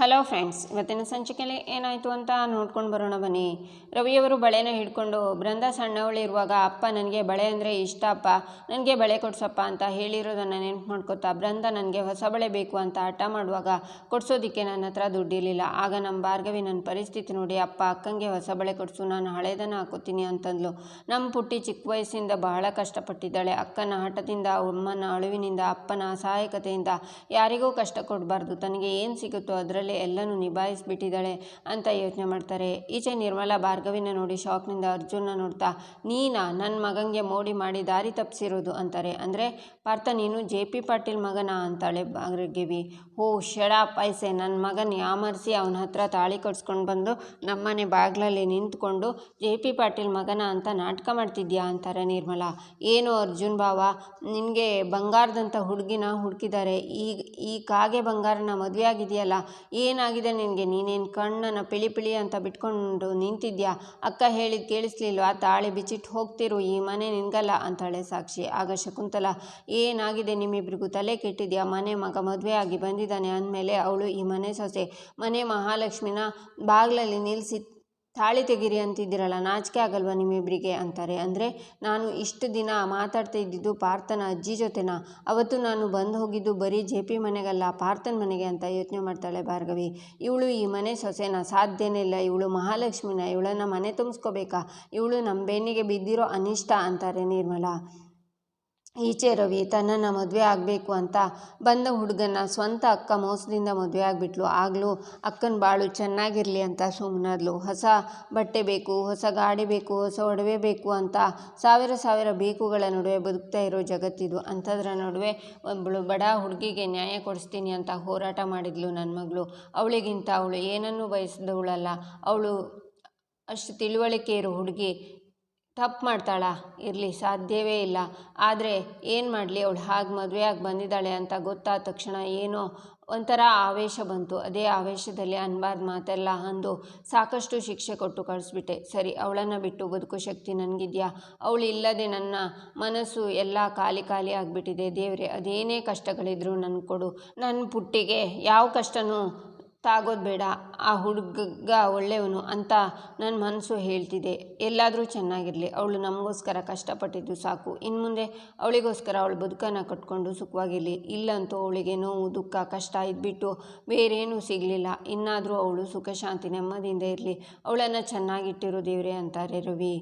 Hello friends, ಇವತ್ತಿನ ಸಂಚಿಕೆಯಲ್ಲಿ ಏನಾಯಿತು ಅಂತ ನೋಡ್ಕೊಂಡು ಬರೋಣ ಬನ್ನಿ. ರವಿಯವರು ಬಳೆನ ಹಿಡ್ಕೊಂಡು, ಬೃಂದ ಸಣ್ಣವಳಿರುವಾಗ ಅಪ್ಪ ನನಗೆ ಬಳೆ ಅಂದರೆ ಇಷ್ಟ ಅಪ್ಪ, ನನಗೆ ಬಳೆ ಕೊಡ್ಸಪ್ಪ ಅಂತ ಹೇಳಿರೋದನ್ನು ನೆನ್ಪು ಮಾಡ್ಕೊತಾ ಬೃಂದ ನನಗೆ ಹೊಸ ಬಳೆ ಬೇಕು ಅಂತ ಹಠ ಮಾಡುವಾಗ ಕೊಡ್ಸೋದಕ್ಕೆ ನನ್ನ ಹತ್ರ ದುಡ್ಡಿರಲಿಲ್ಲ. ಆಗ ನಮ್ಮ ಭಾರ್ಗವಿ ನನ್ನ ಪರಿಸ್ಥಿತಿ ನೋಡಿ, ಅಪ್ಪ, ಅಕ್ಕಂಗೆ ಹೊಸ ಬಳೆ ಕೊಡಿಸು, ನಾನು ಹಳೇದನ್ನು ಹಾಕೋತೀನಿ ಅಂತಂದ್ಲು. ನಮ್ಮ ಪುಟ್ಟಿ ಚಿಕ್ಕ ವಯಸ್ಸಿಂದ ಬಹಳ ಕಷ್ಟಪಟ್ಟಿದ್ದಾಳೆ. ಅಕ್ಕನ ಹಠದಿಂದ, ಅಮ್ಮನ ಅಳುವಿನಿಂದ, ಅಪ್ಪನ ಅಸಹಾಯಕತೆಯಿಂದ ಯಾರಿಗೂ ಕಷ್ಟ ಕೊಡಬಾರ್ದು. ತನಗೆ ಏನು ಸಿಗುತ್ತೋ ಅದರಲ್ಲಿ ಎಲ್ಲನೂ ನಿಭಾಯಿಸ್ಬಿಟ್ಟಿದ್ದಾಳೆ ಅಂತ ಯೋಚನೆ ಮಾಡ್ತಾರೆ. ಈಚೆ ನಿರ್ಮಲಾ ಭಾರ್ಗವಿನ ನೋಡಿ ಶಾಕ್ನಿಂದ ಅರ್ಜುನ ನೋಡ್ತಾ, ನೀನಾ ನನ್ನ ಮಗಂಗೆ ಮೋಡಿ ಮಾಡಿ ದಾರಿ ತಪ್ಪಿಸಿರೋದು ಅಂತಾರೆ. ಅಂದರೆ, ಪಾರ್ಥ, ನೀನು ಜೆ ಪಿ ಪಾಟೀಲ್ ಮಗನ ಅಂತಾಳೆ ಭಾರ್ಗವಿ. ಓ ಶಡ ಪೈಸೆ ನನ್ನ ಮಗನ ಯಾಮರ್ಸಿ ಅವನ ಹತ್ರ ತಾಳಿ ಕಟ್ಸ್ಕೊಂಡು ಬಂದು ನಮ್ಮನೆ ಬಾಗ್ಲಲ್ಲಿ ನಿಂತ್ಕೊಂಡು ಜೆ ಪಿ ಪಾಟೀಲ್ ಮಗನ ಅಂತ ನಾಟಕ ಮಾಡ್ತಿದ್ಯಾ ಅಂತಾರೆ ನಿರ್ಮಲಾ. ಏನು ಅರ್ಜುನ್ ಬಾವ ನಿನಗೆ ಬಂಗಾರದಂಥ ಹುಡುಗಿನ ಹುಡುಕಿದ್ದಾರೆ. ಈ ಈ ಕಾಗೆ ಬಂಗಾರನ ಮದುವೆ ಆಗಿದೆಯಲ್ಲ ಏನಾಗಿದೆ ನಿನಗೆ? ನೀನೇನು ಕಣ್ಣನ್ನು ಪಿಳಿ ಪಿಳಿ ಅಂತ ಬಿಟ್ಕೊಂಡು ನಿಂತಿದ್ಯಾ? ಅಕ್ಕ ಹೇಳಿದ ಕೇಳಿಸ್ಲಿಲ್ವಾ? ತಾಳಿ ಬಿಚ್ಚಿಟ್ಟು ಹೋಗ್ತಿರು, ಈ ಮನೆ ನಿನಗಲ್ಲ ಅಂತಾಳೆ ಸಾಕ್ಷಿ. ಆಗ ಶಕುಂತಲ, ಏನಾಗಿದೆ ನಿಮ್ಮಿಬ್ರಿಗೂ? ತಲೆ ಕೆಟ್ಟಿದ್ಯಾ? ಮನೆ ಮಗ ಮದುವೆ ಆಗಿ ಬಂದಿದ್ದಾನೆ ಅಂದಮೇಲೆ ಅವಳು ಈ ಮನೆ ಸೊಸೆ. ಮನೆ ಮಹಾಲಕ್ಷ್ಮಿನ ಬಾಗಿಲಲ್ಲಿ ನಿಲ್ಲಿಸಿ ತಾಳಿ ತೆಗೀರಿ ಅಂತಿದ್ದೀರಲ್ಲ, ನಾಚಿಕೆ ಆಗಲ್ವಾ ನಿಮ್ಮಿಬ್ಬರಿಗೆ ಅಂತಾರೆ. ಅಂದರೆ, ನಾನು ಇಷ್ಟು ದಿನ ಮಾತಾಡ್ತಾ ಇದ್ದಿದ್ದು ಪಾರ್ಥನ ಅಜ್ಜಿ ಜೊತೆನಾ? ಅವತ್ತು ನಾನು ಬಂದು ಹೋಗಿದ್ದು ಬರೀ ಜೆ ಪಿ ಮನೆಗಲ್ಲ, ಪಾರ್ಥನ ಮನೆಗೆ ಅಂತ ಯೋಚನೆ ಮಾಡ್ತಾಳೆ ಭಾರ್ಗವಿ. ಇವಳು ಈ ಮನೆ ಸೊಸೆನ? ಸಾಧ್ಯನೇ ಇಲ್ಲ. ಇವಳು ಮಹಾಲಕ್ಷ್ಮಿನ? ಇವಳನ್ನು ಮನೆ ತುಂಬಿಸ್ಕೋಬೇಕಾ? ಇವಳು ನಮ್ಮ ಬೆನ್ನಿಗೆ ಬಿದ್ದಿರೋ ಅನಿಷ್ಟ, ಅಂತಾರೆ ನಿರ್ಮಲಾ. ಈಚೆ ರವಿ, ತನ್ನನ್ನು ಮದುವೆ ಆಗಬೇಕು ಅಂತ ಬಂದ ಹುಡುಗನ ಸ್ವಂತ ಅಕ್ಕ ಮೋಸದಿಂದ ಮದುವೆ ಆಗಿಬಿಟ್ಲು. ಆಗಲೂ ಅಕ್ಕನ ಬಾಳು ಚೆನ್ನಾಗಿರಲಿ ಅಂತ ಸುಮ್ಮನಾದ್ಲು ಹೊಸ ಬಟ್ಟೆ ಬೇಕು, ಹೊಸ ಗಾಡಿ ಬೇಕು, ಹೊಸ ಒಡವೆ ಬೇಕು ಅಂತ ಸಾವಿರ ಸಾವಿರ ಬೇಕುಗಳ ನಡುವೆ ಬದುಕ್ತಾ ಇರೋ ಜಗತ್ತಿದು. ಅಂಥದ್ರ ನಡುವೆ ಒಬ್ಬಳು ಬಡ ಹುಡುಗಿಗೆ ನ್ಯಾಯ ಕೊಡಿಸ್ತೀನಿ ಅಂತ ಹೋರಾಟ ಮಾಡಿದ್ಲು ನನ್ನ ಮಗಳು. ಅವಳಿಗಿಂತ ಅವಳು ಏನನ್ನೂ ಬಯಸಿದವಳಲ್ಲ. ಅವಳು ಅಷ್ಟು ತಿಳುವಳಿಕೆ ಇರೋ ಹುಡುಗಿ ತಪ್ಪು ಮಾಡ್ತಾಳ? ಇರಲಿ, ಸಾಧ್ಯವೇ ಇಲ್ಲ. ಆದರೆ ಏನು ಮಾಡಲಿ? ಅವಳು ಹಾಗೆ ಮದುವೆಯಾಗಿ ಬಂದಿದ್ದಾಳೆ ಅಂತ ಗೊತ್ತಾದ ತಕ್ಷಣ ಏನೋ ಒಂಥರ ಆವೇಶ ಬಂತು. ಅದೇ ಆವೇಶದಲ್ಲಿ ಅನ್ಬಾರ್ದು ಮಾತೆಲ್ಲ ಅಂದು ಸಾಕಷ್ಟು ಶಿಕ್ಷೆ ಕೊಟ್ಟು ಕಳಿಸ್ಬಿಟ್ಟೆ. ಸರಿ, ಅವಳನ್ನು ಬಿಟ್ಟು ಬದುಕು ಶಕ್ತಿ ನನಗಿದೆಯಾ? ಅವಳು ಇಲ್ಲದೆ ನನ್ನ ಮನಸ್ಸು ಎಲ್ಲ ಖಾಲಿ ಖಾಲಿ ಆಗಿಬಿಟ್ಟಿದೆ. ದೇವರೇ, ಅದೇನೇ ಕಷ್ಟಗಳಿದ್ರು ನನ್ನ ಕೊಡು. ನನ್ನ ಪುಟ್ಟಿಗೆ ಯಾವ ಕಷ್ಟನೂ ತಾಗೋದು ಬೇಡ. ಆ ಹುಡುಗ ಒಳ್ಳೆಯವನು ಅಂತ ನನ್ನ ಮನಸ್ಸು ಹೇಳ್ತಿದೆ. ಎಲ್ಲಾದರೂ ಚೆನ್ನಾಗಿರಲಿ. ಅವಳು ನಮಗೋಸ್ಕರ ಕಷ್ಟಪಟ್ಟಿದ್ದು ಸಾಕು. ಇನ್ನು ಮುಂದೆ ಅವಳಿಗೋಸ್ಕರ ಅವಳು ಬದುಕನ್ನು ಕಟ್ಕೊಂಡು ಸುಖವಾಗಿರಲಿ ಇಲ್ಲಂತೂ ಅವಳಿಗೆ ನೋವು, ದುಃಖ, ಕಷ್ಟ ಇದ್ಬಿಟ್ಟು ಬೇರೇನೂ ಸಿಗಲಿಲ್ಲ. ಇನ್ನಾದರೂ ಅವಳು ಸುಖ ಶಾಂತಿ ನೆಮ್ಮದಿಯಿಂದ ಇರಲಿ. ಅವಳನ್ನು ಚೆನ್ನಾಗಿಟ್ಟಿರೋ ದೇವರೇ ಅಂತಾರೆ ರವಿ.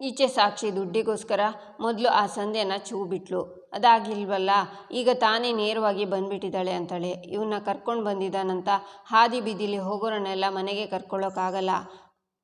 ಈಚೆ ಸಾಕ್ಷಿ ದುಡ್ಡಿಗೋಸ್ಕರ ಮೊದಲು ಆ ಸಂಧ್ಯನ ಚೂ ಬಿಟ್ಲು ಅದಾಗಿಲ್ವಲ್ಲ, ಈಗ ತಾನೇ ನೇರವಾಗಿ ಬಂದ್ಬಿಟ್ಟಿದ್ದಾಳೆ ಅಂತಾಳೆ. ಇವನ್ನ ಕರ್ಕೊಂಡು ಬಂದಿದ್ದಾನಂತ ಹಾದಿ ಬೀದಿಲಿ ಹೋಗೋರನ್ನೆಲ್ಲ ಮನೆಗೆ ಕರ್ಕೊಳ್ಳೋಕ್ಕಾಗಲ್ಲ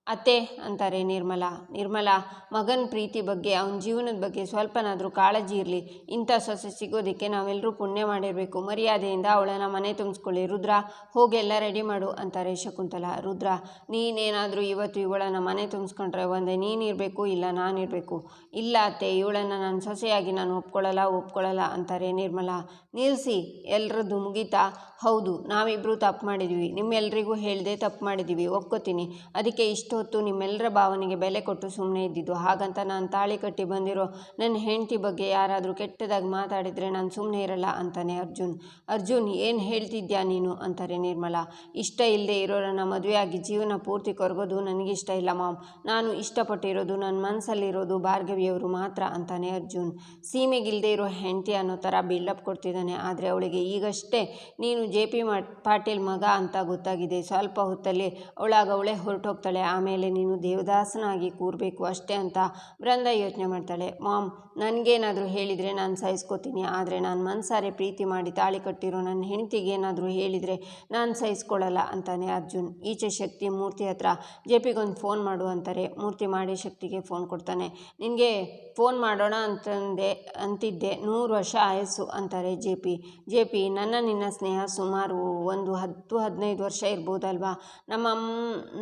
ಅತ್ತೆ ಅಂತಾರೆ ನಿರ್ಮಲ. ನಿರ್ಮಲಾ, ಮಗನ ಪ್ರೀತಿ ಬಗ್ಗೆ, ಅವನ ಜೀವನದ ಬಗ್ಗೆ ಸ್ವಲ್ಪನಾದರೂ ಕಾಳಜಿ ಇರಲಿ. ಇಂಥ ಸೊಸೆ ಸಿಗೋದಕ್ಕೆ ನಾವೆಲ್ಲರೂ ಪುಣ್ಯ ಮಾಡಿರಬೇಕು. ಮರ್ಯಾದೆಯಿಂದ ಅವಳನ್ನ ಮನೆ ತುಂಬಿಸ್ಕೊಳ್ಳಿ. ರುದ್ರ, ಹೋಗೆಲ್ಲ ರೆಡಿ ಮಾಡು ಅಂತಾರೆ ಶಕುಂತಲ. ರುದ್ರ, ನೀನೇನಾದರೂ ಇವತ್ತು ಇವಳನ್ನು ಮನೆ ತುಂಬಿಸ್ಕೊಂಡ್ರೆ ಒಂದೇ, ನೀನಿರಬೇಕು ಇಲ್ಲ ನಾನಿರಬೇಕು. ಇಲ್ಲ ಅತ್ತೆ, ಇವಳನ್ನು ನಾನು ಸೊಸೆಯಾಗಿ ನಾನು ಒಪ್ಕೊಳ್ಳಲ್ಲ ಒಪ್ಕೊಳ್ಳಲ್ಲ ಅಂತಾರೆ ನಿರ್ಮಲ. ನಿಲ್ಲಿಸಿ ಎಲ್ಲರದ್ದು ಮುಗೀತಾ? ಹೌದು ನಾವಿಬ್ಬರೂ ತಪ್ಪು ಮಾಡಿದ್ವಿ. ನಿಮ್ಮೆಲ್ರಿಗೂ ಹೇಳ್ದೆ ತಪ್ಪು ಮಾಡಿದ್ದೀವಿ ಒಪ್ಕೋತೀನಿ. ಅದಕ್ಕೆ ಇಷ್ಟು ಹೊತ್ತು ನಿಮ್ಮೆಲ್ಲರ ಭಾವನೆಗೆ ಬೆಲೆ ಕೊಟ್ಟು ಸುಮ್ಮನೆ ಇದ್ದಿದ್ದು. ಹಾಗಂತ ನಾನು ತಾಳಿ ಕಟ್ಟಿ ಬಂದಿರೋ ನನ್ನ ಹೆಂಡತಿ ಬಗ್ಗೆ ಯಾರಾದರೂ ಕೆಟ್ಟದಾಗಿ ಮಾತಾಡಿದರೆ ನಾನು ಸುಮ್ಮನೆ ಇರಲ್ಲ ಅಂತಾನೆ ಅರ್ಜುನ್. ಅರ್ಜುನ್, ಏನು ಹೇಳ್ತಿದ್ಯಾ ನೀನು? ಅಂತಾರೆ ನಿರ್ಮಲಾ. ಇಷ್ಟ ಇಲ್ಲದೆ ಇರೋರನ್ನ ಮದುವೆಯಾಗಿ ಜೀವನ ಪೂರ್ತಿ ಕೊರಗೋದು ನನಗಿಷ್ಟ ಇಲ್ಲ ಮಾಮ್. ನಾನು ಇಷ್ಟಪಟ್ಟಿರೋದು ನನ್ನ ಮನಸ್ಸಲ್ಲಿರೋದು ಭಾರ್ಗವಿಯವರು ಮಾತ್ರ ಅಂತಾನೆ ಅರ್ಜುನ್. ಸೀಮೆಗಿಲ್ಲದೆ ಇರೋ ಹೆಂಡತಿ ಅನ್ನೋ ಥರ ಬಿಲ್ಡಪ್ ಕೊಡ್ತಿದ್ದಾನೆ. ಆದರೆ ಅವಳಿಗೆ ಈಗಷ್ಟೇ ನೀನು ಜೆ ಪಿ ಪಾಟೀಲ್ ಮಗ ಅಂತ ಗೊತ್ತಾಗಿದೆ. ಸ್ವಲ್ಪ ಹೊತ್ತಲ್ಲಿ ಅವಳಾಗ ಅವಳೇ ಹೊರಟೋಗ್ತಾಳೆ. ಆಮೇಲೆ ನೀನು ದೇವದಾಸನಾಗಿ ಕೂರಬೇಕು ಅಷ್ಟೇ ಅಂತ ಬೃಂದ ಯೋಚನೆ ಮಾಡ್ತಾಳೆ. ಮಾಮ್ ನನಗೇನಾದರೂ ಹೇಳಿದರೆ ನಾನು ಸಹಿಸ್ಕೋತೀನಿ, ಆದರೆ ನಾನು ಮನಸಾರೆ ಪ್ರೀತಿ ಮಾಡಿ ತಾಳಿ ಕಟ್ಟಿರೋ ನನ್ನ ಹೆಂಡತಿಗೆ ಏನಾದರೂ ಹೇಳಿದರೆ ನಾನು ಸಹಿಸ್ಕೊಳ್ಳಲ್ಲ ಅಂತಾನೆ ಅರ್ಜುನ್. ಈಚೆ ಶಕ್ತಿ ಮೂರ್ತಿ ಹತ್ರ ಜೆ ಪಿಗೊಂದು ಫೋನ್ ಮಾಡು ಅಂತಾರೆ. ಮೂರ್ತಿ ಮಾಡಿ ಶಕ್ತಿಗೆ ಫೋನ್ ಕೊಡ್ತಾನೆ. ನಿನಗೆ ಫೋನ್ ಮಾಡೋಣ ಅಂತಂದೆ, ಅಂತಿದ್ದೆ. ನೂರು ವರ್ಷ ಆಯಸ್ಸು ಅಂತಾರೆ ಜೆ ಪಿ ಜೆ ಪಿ ನನ್ನ ನಿನ್ನ ಸ್ನೇಹ ಸುಮಾರು ಒಂದು ಹತ್ತು ಹದಿನೈದು ವರ್ಷ ಇರ್ಬೋದಲ್ವಾ? ನಮ್ಮ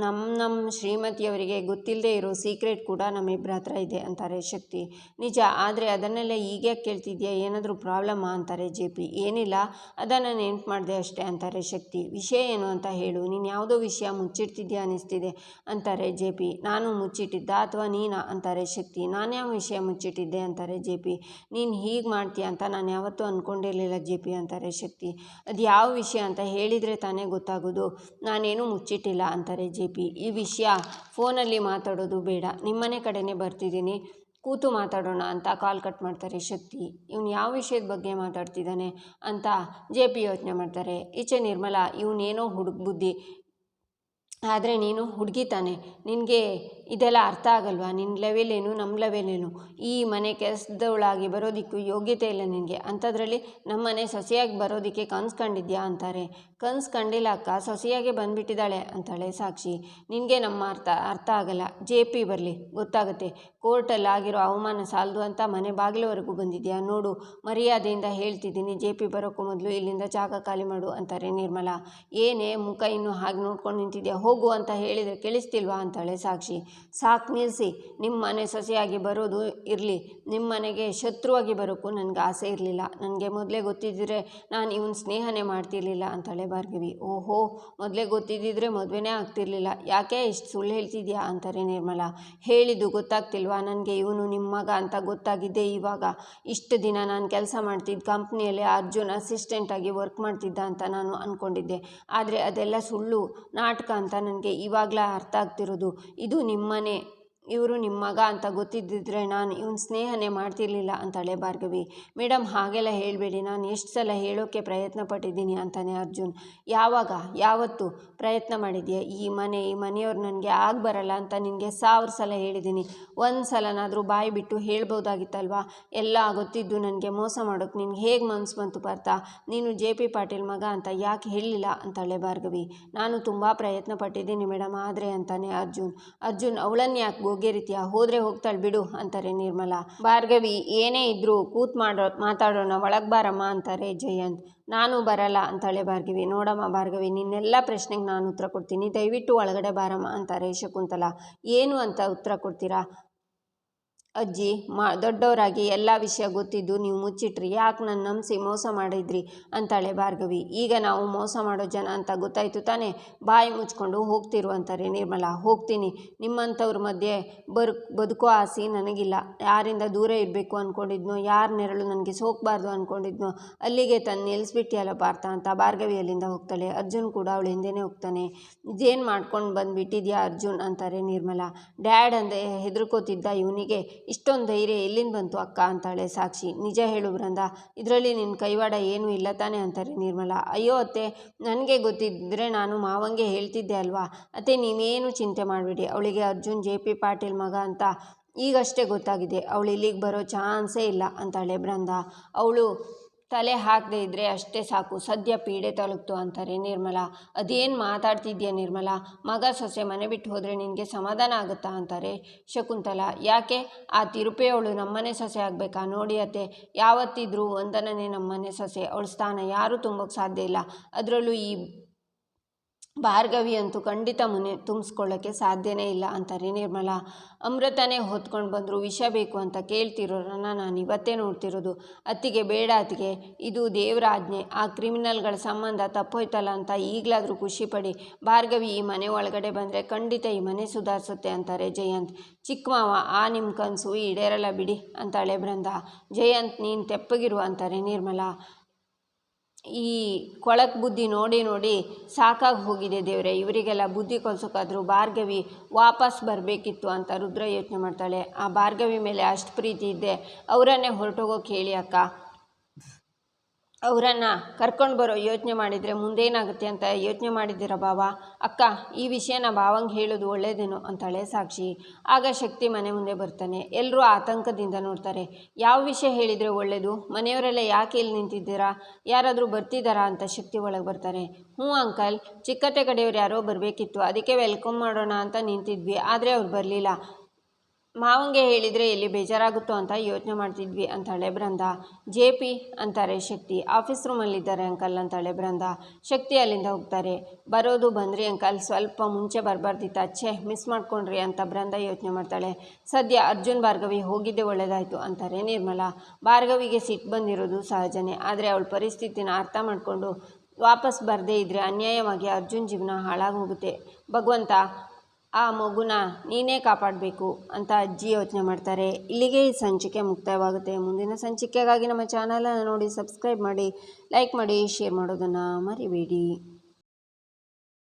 ನಮ್ಮ ನಮ್ಮ ಶ್ರೀಮತಿಯವರಿಗೆ ಗೊತ್ತಿಲ್ಲದೆ ಇರೋ ಸೀಕ್ರೆಟ್ ಕೂಡ ನಮ್ಮಿಬ್ಬರ ಹತ್ರ ಇದೆ ಅಂತಾರೆ ಶಕ್ತಿ. ನಿಜ, ಆದರೆ ಅದನ್ನೆಲ್ಲ ಈಗ ಕೇಳ್ತಿದ್ಯಾ? ಏನಾದರೂ ಪ್ರಾಬ್ಲಮ್ಮಾ ಅಂತಾರೆ ಜೆ ಪಿ. ಏನಿಲ್ಲ, ಅದನ್ನು ನೆನ್ಪು ಮಾಡಿದೆ ಅಷ್ಟೇ ಅಂತಾರೆ ಶಕ್ತಿ. ವಿಷಯ ಏನು ಅಂತ ಹೇಳು. ನೀನು ಯಾವುದೋ ವಿಷಯ ಮುಚ್ಚಿಡ್ತಿದ್ಯಾ ಅನ್ನಿಸ್ತಿದೆ ಅಂತಾರೆ ಜೆ ಪಿ. ನಾನು ಮುಚ್ಚಿಟ್ಟಿದ್ದ ಅಥವಾ ನೀನಾ? ಅಂತಾರೆ ಶಕ್ತಿ. ನಾನು ಯಾವ ವಿಷಯ ಮುಚ್ಚಿಟ್ಟಿದ್ದೆ ಅಂತಾರೆ ಜೆ ಪಿ. ನೀನು ಹೀಗೆ ಮಾಡ್ತೀಯ ಅಂತ ನಾನು ಯಾವತ್ತೂ ಅಂದ್ಕೊಂಡಿರಲಿಲ್ಲ ಜೆ ಪಿ ಅಂತಾರೆ ಶಕ್ತಿ. ಅದು ಯಾವ ವಿಷಯ ಅಂತ ಹೇಳಿದರೆ ತಾನೇ ಗೊತ್ತಾಗೋದು. ನಾನೇನು ಮುಚ್ಚಿಟ್ಟಿಲ್ಲ ಅಂತಾರೆ ಜೆ ಪಿ. ಈ ವಿಷಯ ಫೋನಲ್ಲಿ ಮಾತಾಡೋದು ಬೇಡ. ನಿಮ್ಮನೆ ಕಡೆನೇ ಬರ್ತಿದ್ದೀನಿ. ಕೂತು ಮಾತಾಡೋಣ ಅಂತ ಕಾಲ್ ಕಟ್ ಮಾಡ್ತಾರೆ ಶಕ್ತಿ. ಇವನು ಯಾವ ವಿಷಯದ ಬಗ್ಗೆ ಮಾತಾಡ್ತಿದ್ದಾನೆ ಅಂತ ಜೆ ಪಿ ಯೋಚನೆ ಮಾಡ್ತಾರೆ. ಈಚೆ ನಿರ್ಮಲಾ ಇವನೇನೋ ಹುಡುಗ ಬುದ್ಧಿ. ಆದರೆ ನೀನು ಹುಡುಗಿ ತಾನೆ. ನಿನಗೆ ಇದೆಲ್ಲ ಅರ್ಥ ಆಗಲ್ವಾ? ನಿನ್ನ ಲೆವೆಲ್ ಏನು ನಮ್ಮ ಲೆವೆಲ್ ಏನು? ಈ ಮನೆ ಕೆಲಸದವಳಾಗಿ ಬರೋದಕ್ಕೂ ಯೋಗ್ಯತೆ ಇಲ್ಲ ನಿನಗೆ. ಅಂಥದ್ರಲ್ಲಿ ನಮ್ಮ ಮನೆ ಸೊಸೆಯಾಗಿ ಬರೋದಕ್ಕೆ ಕನ್ಸು ಕಂಡಿದ್ಯಾ ಅಂತಾರೆ. ಕನ್ಸು ಕಂಡಿಲ್ಲ ಅಕ್ಕ, ಸೊಸೆಯಾಗೆ ಬಂದುಬಿಟ್ಟಿದ್ದಾಳೆ ಅಂತಾಳೆ ಸಾಕ್ಷಿ. ನಿನಗೆ ನಮ್ಮ ಅರ್ಥ ಅರ್ಥ ಆಗಲ್ಲ. ಜೆ ಪಿ ಬರಲಿ, ಗೊತ್ತಾಗುತ್ತೆ. ಕೋರ್ಟಲ್ಲಿ ಆಗಿರೋ ಅವಮಾನ ಸಾಲದು ಅಂತ ಮನೆ ಬಾಗಿಲವರೆಗೂ ಬಂದಿದ್ಯಾ? ನೋಡು, ಮರ್ಯಾದೆಯಿಂದ ಹೇಳ್ತಿದ್ದೀನಿ, ಜೆ ಪಿ ಬರೋಕ್ಕೂ ಮೊದಲು ಇಲ್ಲಿಂದ ಜಾಗ ಖಾಲಿ ಮಾಡು ಅಂತಾರೆ ನಿರ್ಮಲಾ. ಏನೇ, ಮುಖ ಇನ್ನೂ ಹಾಗೆ ನೋಡ್ಕೊಂಡು ನಿಂತಿದ್ಯಾ? ಹೋಗು ಅಂತ ಹೇಳಿದರೆ ಕೇಳಿಸ್ತಿಲ್ವಾ? ಅಂತಾಳೆ ಸಾಕ್ಷಿ. ಸಾಕು ನಿಲ್ಲಿಸಿ ನಿಮ್ಮ ಮನೆ ಸೊಸೆಯಾಗಿ ಬರೋದು ಇರಲಿ ನಿಮ್ಮ ಮನೆಗೆ ಶತ್ರುವಾಗಿ ಬರೋಕ್ಕೂ ನನಗೆ ಆಸೆ ಇರಲಿಲ್ಲ. ನನಗೆ ಮೊದಲೇ ಗೊತ್ತಿದ್ದರೆ ನಾನು ಇವನ ಸ್ನೇಹನೇ ಮಾಡ್ತಿರ್ಲಿಲ್ಲ ಅಂತಾಳೆ ಭಾರ್ಗವಿ. ಓಹೋ, ಮೊದಲೇ ಗೊತ್ತಿದ್ದಿದ್ರೆ ಮದುವೆನೇ ಆಗ್ತಿರ್ಲಿಲ್ಲ. ಯಾಕೆ ಇಷ್ಟು ಸುಳ್ಳು ಹೇಳ್ತಿದ್ಯಾ ಅಂತಾರೆ ನಿರ್ಮಲಾ. ಹೇಳಿದ್ದು ಗೊತ್ತಾಗ್ತಿಲ್ವಾ? ನನಗೆ ಇವನು ನಿಮ್ಮ ಮಗ ಅಂತ ಗೊತ್ತಾಗಿದ್ದೆ ಇವಾಗ. ಇಷ್ಟು ದಿನ ನಾನು ಕೆಲಸ ಮಾಡ್ತಿದ್ದ ಕಂಪ್ನಿಯಲ್ಲಿ ಅರ್ಜುನ್ ಅಸಿಸ್ಟೆಂಟಾಗಿ ವರ್ಕ್ ಮಾಡ್ತಿದ್ದ ಅಂತ ನಾನು ಅಂದ್ಕೊಂಡಿದ್ದೆ ಆದರೆ ಅದೆಲ್ಲ ಸುಳ್ಳು, ನಾಟಕ ಅಂತ ನನಗೆ ಇವಾಗಲೇ ಅರ್ಥ ಆಗ್ತಿರೋದು. ಇದು ನಿಮ್ಮನೆ ಇವರು ನಿಮ್ಮ ಮಗ ಅಂತ ಗೊತ್ತಿದ್ದಿದ್ರೆ ನಾನು ಇವನ್ ಸ್ನೇಹನೇ ಮಾಡ್ತಿರ್ಲಿಲ್ಲ ಅಂತಾಳೆ ಭಾರ್ಗವಿ. ಮೇಡಮ್ ಹಾಗೆಲ್ಲ ಹೇಳಬೇಡಿ, ನಾನು ಎಷ್ಟು ಸಲ ಹೇಳೋಕ್ಕೆ ಪ್ರಯತ್ನ ಪಟ್ಟಿದ್ದೀನಿ ಅಂತಾನೆ ಅರ್ಜುನ್. ಯಾವಾಗ? ಯಾವತ್ತು? ಪ್ರಯತ್ನ ಮಾಡಿದ್ಯಾ? ಈ ಮನೆ, ಈ ಮನೆಯವ್ರು ನನಗೆ ಆಗ ಬರಲ್ಲ ಅಂತ ನಿನಗೆ ಸಾವಿರ ಸಲ ಹೇಳಿದ್ದೀನಿ. ಒಂದು ಸಲನಾದರೂ ಬಾಯಿ ಬಿಟ್ಟು ಹೇಳ್ಬೋದಾಗಿತ್ತಲ್ವಾ? ಎಲ್ಲ ಗೊತ್ತಿದ್ದು ನನಗೆ ಮೋಸ ಮಾಡೋಕ್ಕೆ ನಿನಗೆ ಹೇಗೆ ಮನಸ್ಸು ಬಂತು ಪಾರ್ಥ? ನೀನು ಜೆ ಪಿ ಪಾಟೀಲ್ ಮಗ ಅಂತ ಯಾಕೆ ಹೇಳಲಿಲ್ಲ? ಅಂತಾಳೆ ಭಾರ್ಗವಿ. ನಾನು ತುಂಬ ಪ್ರಯತ್ನ ಪಟ್ಟಿದ್ದೀನಿ ಮೇಡಮ್ ಆದರೆ ಅಂತಾನೆ ಅರ್ಜುನ್. ಅರ್ಜುನ್, ಅವಳನ್ನು ಯಾಕೆ ಗೋಗೆರಿತೀಯ ಹೋದ್ರೆ ಹೋಗ್ತಾಳೆ ಬಿಡು ಅಂತಾರೆ ನಿರ್ಮಲಾ. ಭಾರ್ಗವಿ, ಏನೇ ಇದ್ರೂ ಕೂತ್ ಮಾಡೋ, ಮಾತಾಡೋಣ, ಒಳಗೆ ಬಾರಮ್ಮ ಅಂತಾರೆ ಜಯಂತ್. ನಾನು ಬರಲ್ಲ ಅಂತಾಳೆ ಭಾರ್ಗವಿ. ನೋಡಮ್ಮ ಭಾರ್ಗವಿ, ನಿನ್ನೆಲ್ಲ ಪ್ರಶ್ನೆಗೆ ನಾನು ಉತ್ತರ ಕೊಡ್ತೀನಿ. ದಯವಿಟ್ಟು ಒಳಗಡೆ ಬಾರಮ್ಮ ಅಂತಾರೆ ಶಕುಂತಲಾ. ಏನು ಅಂತ ಉತ್ತರ ಕೊಡ್ತೀರಾ? ಅಜ್ಜಿ, ಮಾ, ದೊಡ್ಡವರಾಗಿ ಎಲ್ಲ ವಿಷಯ ಗೊತ್ತಿದ್ದು ನೀವು ಮುಚ್ಚಿಟ್ರಿ. ಯಾಕೆ ನನ್ನ ನಂಬಿಸಿ ಮೋಸ ಮಾಡಿದ್ರಿ? ಅಂತಾಳೆ ಭಾರ್ಗವಿ. ಈಗ ನಾವು ಮೋಸ ಮಾಡೋ ಜನ ಅಂತ ಗೊತ್ತಾಯಿತು ತಾನೇ? ಬಾಯಿ ಮುಚ್ಕೊಂಡು ಹೋಗ್ತಿರು ಅಂತಾರೆ ನಿರ್ಮಲಾ. ಹೋಗ್ತೀನಿ. ನಿಮ್ಮಂಥವ್ರ ಮಧ್ಯೆ ಬರ್ ಬದುಕೋ ಆಸೆ ನನಗಿಲ್ಲ. ಯಾರಿಂದ ದೂರ ಇರಬೇಕು ಅಂದ್ಕೊಂಡಿದ್ನೋ ಯಾರ ನೆರಳು ನನಗೆ ಸೋಕಬಾರ್ದು ಅಂದ್ಕೊಂಡಿದ್ನೋ ಅಲ್ಲಿಗೆ ತಂದು ನಿಲ್ಲಿಸ್ಬಿಟ್ಟಿಯಲ್ಲ ಪಾರ್ಥ ಅಂತ ಭಾರ್ಗವಿ ಅಲ್ಲಿಂದ ಹೋಗ್ತಾಳೆ. ಅರ್ಜುನ್ ಕೂಡ ಅವಳು ಹಿಂದೆನೇ ಹೋಗ್ತಾನೆ. ಇದೇನು ಮಾಡ್ಕೊಂಡು ಬಂದುಬಿಟ್ಟಿದ್ಯಾ ಅರ್ಜುನ್? ಅಂತಾರೆ ನಿರ್ಮಲಾ. ಡ್ಯಾಡ್ ಅಂದರೆ ಹೆದರ್ಕೋತಿದ್ದ ಇವನಿಗೆ ಇಷ್ಟೊಂದು ಧೈರ್ಯ ಎಲ್ಲಿಂದ ಬಂತು ಅಕ್ಕ ಅಂತಾಳೆ ಸಾಕ್ಷಿ. ನಿಜ ಹೇಳು ಬೃಂದ ಇದರಲ್ಲಿ ನಿನ್ನ ಕೈವಾಡ ಏನೂ ಇಲ್ಲ ತಾನೇ ಅಂತಾರೆ ನಿರ್ಮಲಾ. ಅಯ್ಯೋ ಅತ್ತೆ, ನನಗೆ ಗೊತ್ತಿದ್ದರೆ ನಾನು ಮಾವಂಗೆ ಹೇಳ್ತಿದ್ದೆ ಅಲ್ವಾ? ಅತ್ತೆ ನೀವೇನು ಚಿಂತೆ ಮಾಡಬೇಡಿ. ಅವಳಿಗೆ ಅರ್ಜುನ್, ಜೆ ಪಿ ಪಾಟೀಲ್ ಮಗ ಅಂತ ಈಗಷ್ಟೇ ಗೊತ್ತಾಗಿದೆ. ಅವಳು ಇಲ್ಲಿಗೆ ಬರೋ ಚಾನ್ಸೇ ಇಲ್ಲ ಅಂತಾಳೆ ಬೃಂದ ಅವಳು ತಲೆ ಹಾಕದೇ ಇದ್ದರೆ ಅಷ್ಟೇ ಸಾಕು. ಸದ್ಯ ಪೀಡೆ ತಲುಪ್ತು ಅಂತಾರೆ ನಿರ್ಮಲಾ. ಅದೇನು ಮಾತಾಡ್ತಿದ್ಯಾ ನಿರ್ಮಲಾ? ಮಗ ಸೊಸೆ ಮನೆ ಬಿಟ್ಟು ಹೋದರೆ ನಿನಗೆ ಸಮಾಧಾನ ಆಗುತ್ತಾ ಅಂತಾರೆ ಶಕುಂತಲ. ಯಾಕೆ? ಆ ತಿರುಪೆಯವಳು ನಮ್ಮನೆ ಸೊಸೆ ಆಗಬೇಕಾ? ನೋಡಿ ಅತ್ತೆ, ಯಾವತ್ತಿದ್ರೂ ಒಂದನೇ ನಮ್ಮನೆ ಸೊಸೆ. ಅವಳ ಸ್ಥಾನ ಯಾರೂ ತುಂಬೋಕ್ಕೆ ಸಾಧ್ಯ ಇಲ್ಲ. ಅದರಲ್ಲೂ ಈ ಭಾರ್ಗವಿ ಅಂತೂ ಖಂಡಿತ ಮುನಿ ತುಂಬಿಸ್ಕೊಳ್ಳೋಕ್ಕೆ ಸಾಧ್ಯನೇ ಇಲ್ಲ ಅಂತಾರೆ. ನಿರ್ಮಲಾ, ಅಮೃತನೇ ಹೊತ್ಕೊಂಡು ಬಂದರು ವಿಷ ಬೇಕು ಅಂತ ಕೇಳ್ತಿರೋರನ್ನ ನಾನು ಇವತ್ತೇ ನೋಡ್ತಿರೋದು. ಅತ್ತಿಗೆ ಬೇಡ ಅತ್ತಿಗೆ, ಇದು ದೇವರ ಆಜ್ಞೆ, ಆ ಕ್ರಿಮಿನಲ್ಗಳ ಸಂಬಂಧ ತಪ್ಪೋಯ್ತಲ್ಲ ಅಂತ ಈಗಲಾದರೂ ಖುಷಿಪಡಿ ಭಾರ್ಗವಿ ಈ ಮನೆ ಒಳಗಡೆ ಬಂದರೆ ಖಂಡಿತ ಈ ಮನೆ ಸುಧಾರಿಸುತ್ತೆ ಅಂತಾರೆ ಜಯಂತ್. ಚಿಕ್ಕ ಮಾವ, ಆ ನಿಮ್ಮ ಕನಸು ಈಡೇರಲ್ಲ ಬಿಡಿ ಅಂತಾಳೆ ಬೃಂದ. ಜಯಂತ್ ನೀನು ತೆಪ್ಪಗಿರು ಅಂತಾರೆ ನಿರ್ಮಲಾ. ಈ ಕೊಳಕ್ ಬುದ್ಧಿ ನೋಡಿ ನೋಡಿ ಸಾಕಾಗಿ ಹೋಗಿದೆ ದೇವ್ರೆ. ಇವರಿಗೆಲ್ಲ ಬುದ್ಧಿ ಕೊಲ್ಸೋಕ್ಕಾದರೂ ಭಾರ್ಗವಿ ವಾಪಸ್ ಬರಬೇಕಿತ್ತು ಅಂತ ರುದ್ರ ಯೋಚನೆ ಮಾಡ್ತಾಳೆ. ಆ ಭಾರ್ಗವಿ ಮೇಲೆ ಅಷ್ಟು ಪ್ರೀತಿ ಇದ್ದೆ. ಅವರನ್ನೇ ಹೊರಟೋಗೋಕೆ ಹೇಳಿ ಅಕ್ಕ. ಅವರನ್ನು ಕರ್ಕೊಂಡು ಬರೋ ಯೋಚನೆ ಮಾಡಿದರೆ ಮುಂದೇನಾಗುತ್ತೆ ಅಂತ ಯೋಚನೆ ಮಾಡಿದ್ದೀರ ಬಾವ? ಅಕ್ಕ, ಈ ವಿಷಯನ ಭಾವಂಗೆ ಹೇಳೋದು ಒಳ್ಳೇದೇನೋ ಅಂತಾಳೆ ಸಾಕ್ಷಿ. ಆಗ ಶಕ್ತಿ ಮನೆ ಮುಂದೆ ಬರ್ತಾನೆ. ಎಲ್ಲರೂ ಆತಂಕದಿಂದ ನೋಡ್ತಾರೆ. ಯಾವ ವಿಷಯ ಹೇಳಿದರೆ ಒಳ್ಳೆಯದು ಮನೆಯವರೆಲ್ಲ ಯಾಕೆ ಇಲ್ಲಿ ನಿಂತಿದ್ದೀರಾ? ಯಾರಾದರೂ ಬರ್ತಿದ್ದಾರಾ ಅಂತ ಶಕ್ತಿ ಒಳಗೆ ಬರ್ತಾರೆ. ಹ್ಞೂ ಅಂಕಲ್, ಚಿಕ್ಕತ್ತೆ ಕಡೆಯವ್ರು ಯಾರೋ ಬರಬೇಕಿತ್ತು. ಅದಕ್ಕೆ ವೆಲ್ಕಮ್ ಮಾಡೋಣ ಅಂತ ನಿಂತಿದ್ವಿ. ಆದರೆ ಅವ್ರು ಬರಲಿಲ್ಲ. ಮಾವಂಗೆ ಹೇಳಿದರೆ ಎಲ್ಲಿ ಬೇಜಾರಾಗುತ್ತೋ ಅಂತ ಯೋಚನೆ ಮಾಡ್ತಿದ್ವಿ ಅಂತಾಳೆ ಬೃಂದ. ಜೆ ಪಿ ಅಂತಾರೆ ಶಕ್ತಿ. ಆಫೀಸ್ ರೂಮಲ್ಲಿದ್ದಾರೆ ಅಂಕಲ್ ಅಂತಾಳೆ ಬೃಂದ. ಶಕ್ತಿ ಅಲ್ಲಿಂದ ಹೋಗ್ತಾರೆ. ಬರೋದು ಬಂದ್ರಿ ಅಂಕಲ್, ಸ್ವಲ್ಪ ಮುಂಚೆ ಬರಬಾರ್ದಿತ್ತು. ಅಚ್ಚೆ ಮಿಸ್ ಮಾಡ್ಕೊಂಡ್ರಿ ಅಂತ ಬೃಂದ ಯೋಚನೆ ಮಾಡ್ತಾಳೆ. ಸದ್ಯ ಅರ್ಜುನ್ ಭಾರ್ಗವಿ ಹೋಗಿದ್ದೆ ಒಳ್ಳೆಯದಾಯಿತು ಅಂತಾರೆ ನಿರ್ಮಲಾ. ಭಾರ್ಗವಿಗೆ ಸಿಟ್ಟು ಬಂದಿರೋದು ಸಹಜನೇ. ಆದರೆ ಅವಳ ಪರಿಸ್ಥಿತಿನ ಅರ್ಥ ಮಾಡಿಕೊಂಡು ವಾಪಸ್ ಬರದೇ ಇದ್ದರೆ ಅನ್ಯಾಯವಾಗಿ ಅರ್ಜುನ್ ಜೀವನ ಹಾಳಾಗೋಗುತ್ತೆ ಭಗವಂತ ಆ ಮಗುನ ನೀನೇ ಕಾಪಾಡಬೇಕು ಅಂತ ಅಜ್ಜಿ ಯೋಚನೆ ಮಾಡ್ತಾರೆ. ಇಲ್ಲಿಗೆ ಈ ಸಂಚಿಕೆ ಮುಕ್ತಾಯವಾಗುತ್ತೆ. ಮುಂದಿನ ಸಂಚಿಕೆಗಾಗಿ ನಮ್ಮ ಚಾನಲನ್ನು ನೋಡಿ, ಸಬ್ಸ್ಕ್ರೈಬ್ ಮಾಡಿ, ಲೈಕ್ ಮಾಡಿ, ಶೇರ್ ಮಾಡೋದನ್ನು ಮರಿಬೇಡಿ.